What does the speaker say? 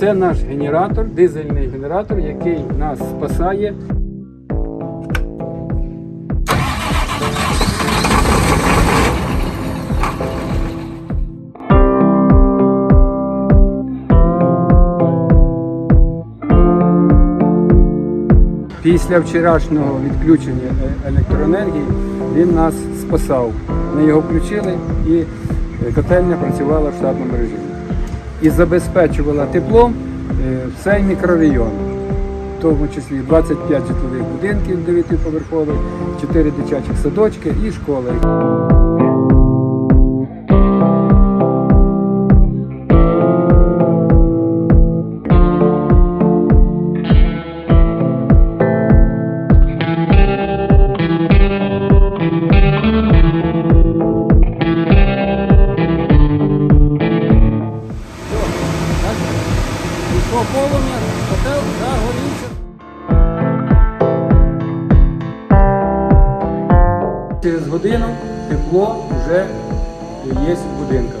Це наш генератор, дизельний генератор, який нас спасає. Після вчорашнього відключення е- електроенергії він нас спасав. Ми його включили і котельня працювала в штатному режимі. І забезпечувала теплом е, цей мікрорайон, в тому числі 25 житлових будинків 9-поверхових, 4 дитячих садочки і школи. Пішло полум'я, котел загорівся. Через годину тепло вже є в будинках.